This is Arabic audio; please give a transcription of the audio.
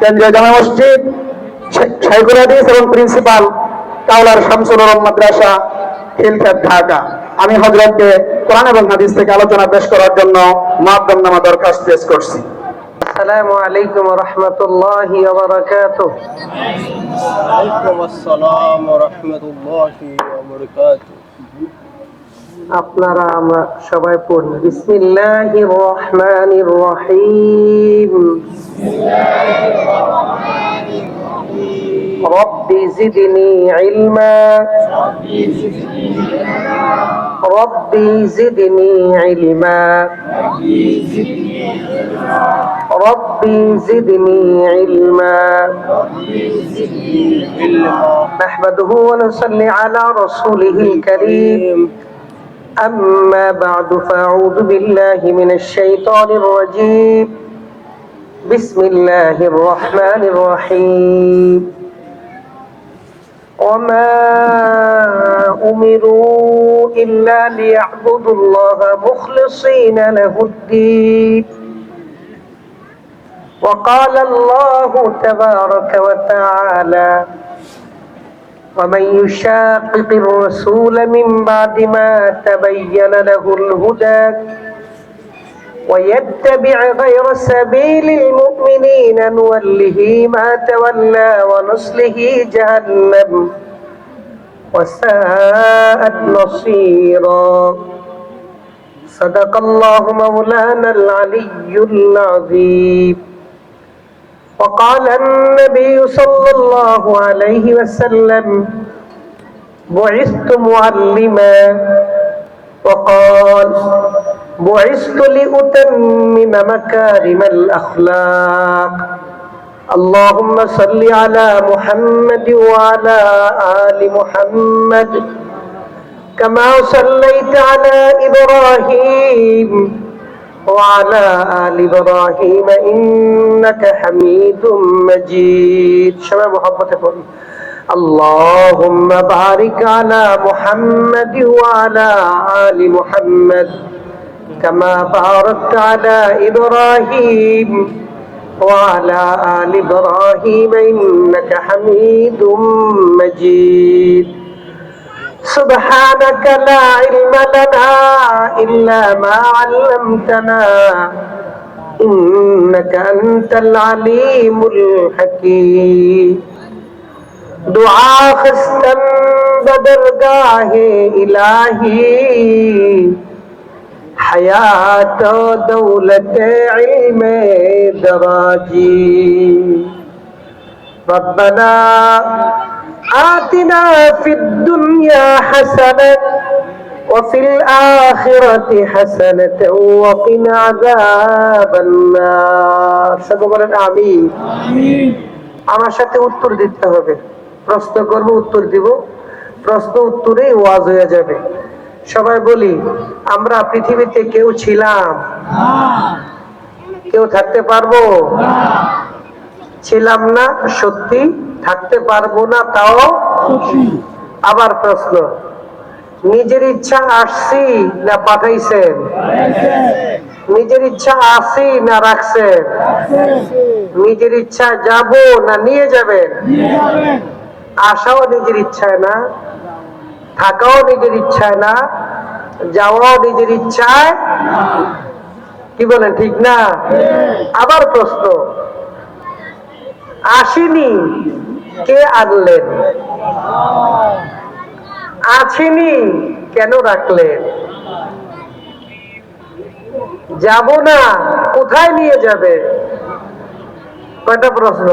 কেন্দ্রীয় জামা মসজিদ শাইকুল হাদিস এবং প্রিন্সিপাল কাউলার শামসুল আলম মাদ্রাসা হিলফেদ ঢাকা আমি হজরতকে কোরআন এবং হাদিস থেকে আলোচনা পেশ করার জন্য মাধ্যম নামা দরখাস্ত পেশ করছি السلام عليكم ورحمة الله وبركاته وعليكم السلام ورحمة الله وبركاته আপনারা আমরা সবাই পড়ি বিসমিল্লাহির রহমানির রহিম رب زدني علما رب زدني علما رب زدني علما نحمده ونصلي على رسوله الكريم أما بعد فأعوذ بالله من الشيطان الرجيم. بسم الله الرحمن الرحيم. وما أمروا إلا ليعبدوا الله مخلصين له الدين. وقال الله تبارك وتعالى ومن يشاقق الرسول من بعد ما تبين له الهدى ويتبع غير سبيل المؤمنين نوله ما تولى ونصله جهنم وساءت مصيرا. صدق الله مولانا العلي العظيم. وقال النبي صلى الله عليه وسلم بعثت معلما. وقال بعثت لأتمم مكارم الأخلاق. اللهم صل على محمد وعلى آل محمد كما صليت على إبراهيم. وعلى آل إبراهيم إنك حميد مجيد. شباب محبة فضل اللهم بارك على محمد وعلى آل محمد كما باركت على إبراهيم وعلى آل إبراهيم إنك حميد مجيد. سبحانك لا علم لنا إلا ما علمتنا. إنك أنت العليم الحكيم. دعا خستم بدرگاہ الہی حیات و دولت علم دراجی ربنا آتنا في الدنيا حسنة وفي الآخرة حسنة وقنا عذاب النار সকলে বলেন আমিন আমার সাথে উত্তর দিতে হবে প্রশ্ন করব উত্তর দিব প্রশ্ন উত্তরেই ওয়াজ হয়ে যাবে সবাই বলি আমরা পৃথিবীতে কেউ ছিলাম কেউ থাকতে পারবো ছিলাম না সত্যি থাকতে পারব না তাও আবার প্রশ্ন, নিজের ইচ্ছা আসছি না পাঠাইছেন? নিজের ইচ্ছা আসি না রাখছেন? নিজের ইচ্ছা যাব না নিয়ে যাবেন? আসাও নিজের ইচ্ছায় না, থাকাও নিজের ইচ্ছায় না, যাওয়াও নিজের ইচ্ছায় কি বলেন, ঠিক না? আবার প্রশ্ন, আসেনি কে আনলেন? আছেনি কেন রাখলেন? যাব না কোথায় নিয়ে যাবে? কয়টা প্রশ্ন?